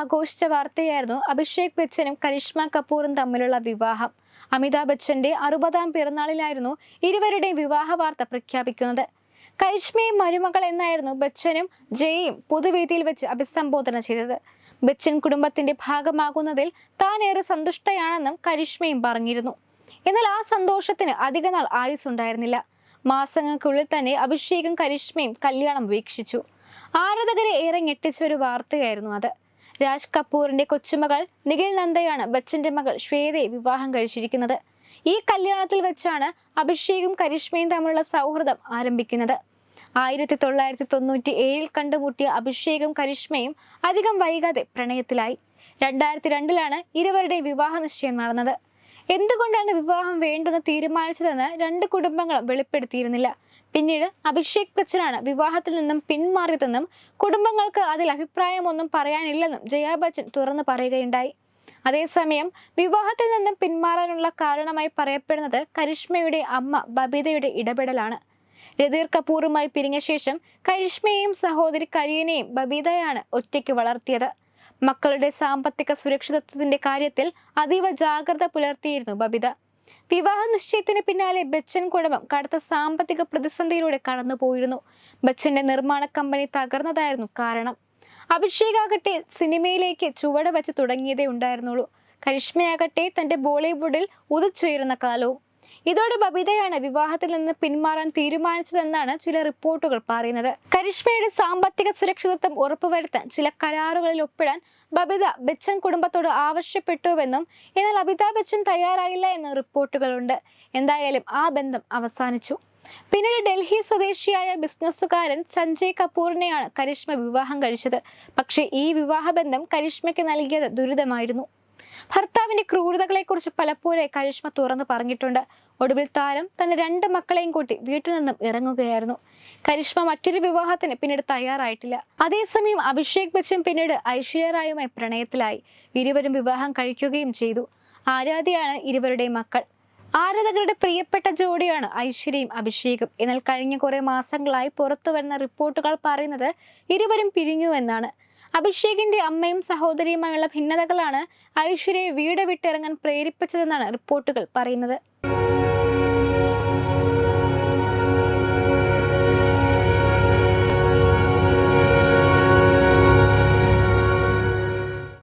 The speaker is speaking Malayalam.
ആഘോഷിച്ച വാർത്തയായിരുന്നു അഭിഷേക് ബച്ചനും കരിഷ്മ കപൂറും തമ്മിലുള്ള വിവാഹം. അമിതാഭ് ബച്ചന്റെ അറുപതാം പിറന്നാളിലായിരുന്നു ഇരുവരുടെയും വിവാഹ വാർത്ത പ്രഖ്യാപിക്കുന്നത്. കരിഷ്മയും മരുമകൾ എന്നായിരുന്നു ബച്ചനും ജയയും പൊതുവേദിയിൽ വെച്ച് അഭിസംബോധന ചെയ്തത്. ബച്ചൻ കുടുംബത്തിന്റെ ഭാഗമാകുന്നതിൽ താൻ ഏറെ സന്തുഷ്ടയാണെന്നും കരിഷ്മയും പറഞ്ഞിരുന്നു. എന്നാൽ ആ സന്തോഷത്തിന് അധികനാൾ ആയുസ്സുണ്ടായിരുന്നില്ല മാസങ്ങൾക്കുള്ളിൽ തന്നെ അഭിഷേകും കരിഷ്മയും കല്യാണം വീക്ഷിച്ചു. ആരാധകരെ ഏറെ ഞെട്ടിച്ച ഒരു വാർത്തയായിരുന്നു അത്. രാജ് കപൂറിന്റെ കൊച്ചുമകൾ നിഖിൽ നന്ദയാണ് ബച്ചന്റെ മകൾ ശ്വേതയെ വിവാഹം കഴിച്ചിരിക്കുന്നത്. ഈ കല്യാണത്തിൽ വെച്ചാണ് അഭിഷേകും കരിഷ്മയും തമ്മിലുള്ള സൗഹൃദം ആരംഭിക്കുന്നത്. ആയിരത്തി തൊള്ളായിരത്തി തൊണ്ണൂറ്റി ഏഴിൽ കണ്ടുമുട്ടിയ അഭിഷേകും കരിഷ്മയും അധികം വൈകാതെ പ്രണയത്തിലായി. രണ്ടായിരത്തി രണ്ടിലാണ് ഇരുവരുടെയും വിവാഹ നിശ്ചയം നടന്നത്. എന്തുകൊണ്ടാണ് വിവാഹം വേണ്ടെന്ന് തീരുമാനിച്ചതെന്ന് രണ്ട് കുടുംബങ്ങളും വെളിപ്പെടുത്തിയിരുന്നില്ല. പിന്നീട് അഭിഷേക് ബച്ചനാണ് വിവാഹത്തിൽ നിന്നും പിന്മാറിയതെന്നും കുടുംബങ്ങൾക്ക് അതിൽ അഭിപ്രായമൊന്നും പറയാനില്ലെന്നും ജയാ ബച്ചൻ തുറന്നു പറയുകയുണ്ടായി. അതേസമയം വിവാഹത്തിൽ നിന്നും പിന്മാറാനുള്ള കാരണമായി പറയപ്പെടുന്നത് കരിഷ്മയുടെ അമ്മ ബബിതയുടെ ഇടപെടലാണ്. രതീർ കപൂറുമായി പിരിഞ്ഞ ശേഷം കരിഷ്മയെയും സഹോദരി കരീനയും ബബീതയാണ് ഒറ്റയ്ക്ക് വളർത്തിയത്. മക്കളുടെ സാമ്പത്തിക സുരക്ഷിതത്വത്തിന്റെ കാര്യത്തിൽ അതീവ ജാഗ്രത പുലർത്തിയിരുന്നു ബബിത. വിവാഹ നിശ്ചയത്തിന് പിന്നാലെ ബച്ചൻ കുടുംബം കടുത്ത സാമ്പത്തിക പ്രതിസന്ധിയിലൂടെ കടന്നുപോയിരുന്നു. ബച്ചന്റെ നിർമ്മാണ കമ്പനി തകർന്നതായിരുന്നു കാരണം. അഭിഷേകാകട്ടെ സിനിമയിലേക്ക് ചുവട് വച്ച് തുടങ്ങിയതേ ഉണ്ടായിരുന്നുള്ളൂ. കരിഷ്മയാകട്ടെ തന്റെ ബോളിവുഡിൽ ഉദിച്ചുയരുന്ന കാലവും ഇതോടെ ബബിതയാണ് വിവാഹത്തിൽ നിന്ന് പിന്മാറാൻ തീരുമാനിച്ചതെന്നാണ് ചില റിപ്പോർട്ടുകൾ പറയുന്നത്. കരിഷ്മയുടെ സാമ്പത്തിക സുരക്ഷിതത്വം ഉറപ്പുവരുത്താൻ ചില കരാറുകളിൽ ഒപ്പിടാൻ ബബിത ബച്ചൻ കുടുംബത്തോട് ആവശ്യപ്പെട്ടുവെന്നും എന്നാൽ അമിതാഭ് ബച്ചൻ തയ്യാറായില്ല എന്ന റിപ്പോർട്ടുകളുണ്ട്. എന്തായാലും ആ ബന്ധം അവസാനിച്ചു. പിന്നീട് ഡൽഹി സ്വദേശിയായ ബിസിനസ്സുകാരൻ സഞ്ജയ് കപൂറിനെയാണ് കരിഷ്മ വിവാഹം കഴിച്ചത്. പക്ഷേ ഈ വിവാഹബന്ധം കരിഷ്മയ്ക്ക് നൽകിയത് ദുരിതമായിരുന്നു. ഭർത്താവിന്റെ ക്രൂരതകളെക്കുറിച്ച് പലപ്പോഴായി കരിഷ്മ തുറന്നു പറഞ്ഞിട്ടുണ്ട്. ഒടുവിൽ താരം തന്റെ രണ്ട് മക്കളെയും കൂട്ടി വീട്ടിൽ നിന്നും ഇറങ്ങുകയായിരുന്നു. കരിഷ്മ മറ്റൊരു വിവാഹത്തിന് പിന്നീട് തയ്യാറായിട്ടില്ല. അതേസമയം അഭിഷേക് ബച്ചൻ പിന്നീട് ഐശ്വര്യ റായുമായി പ്രണയത്തിലായി. ഇരുവരും വിവാഹം കഴിക്കുകയും ചെയ്തു. ആരാധ്യയാണ് ഇരുവരുടെയും മക്കൾ. ആരാധകരുടെ പ്രിയപ്പെട്ട ജോഡിയാണ് ഐശ്വര്യയും അഭിഷേകും. എന്നാൽ കഴിഞ്ഞ കുറെ മാസങ്ങളായി പുറത്തു വരുന്ന റിപ്പോർട്ടുകൾ പറയുന്നത് ഇരുവരും പിരിഞ്ഞു എന്നാണ് അഭിഷേകിന്റെ അമ്മയും സഹോദരിയുമായുള്ള ഭിന്നതകളാണ് ഐശ്വര്യയെ വീട് വിട്ടിറങ്ങാൻ പ്രേരിപ്പിച്ചതെന്നാണ് റിപ്പോർട്ടുകൾ പറയുന്നത്.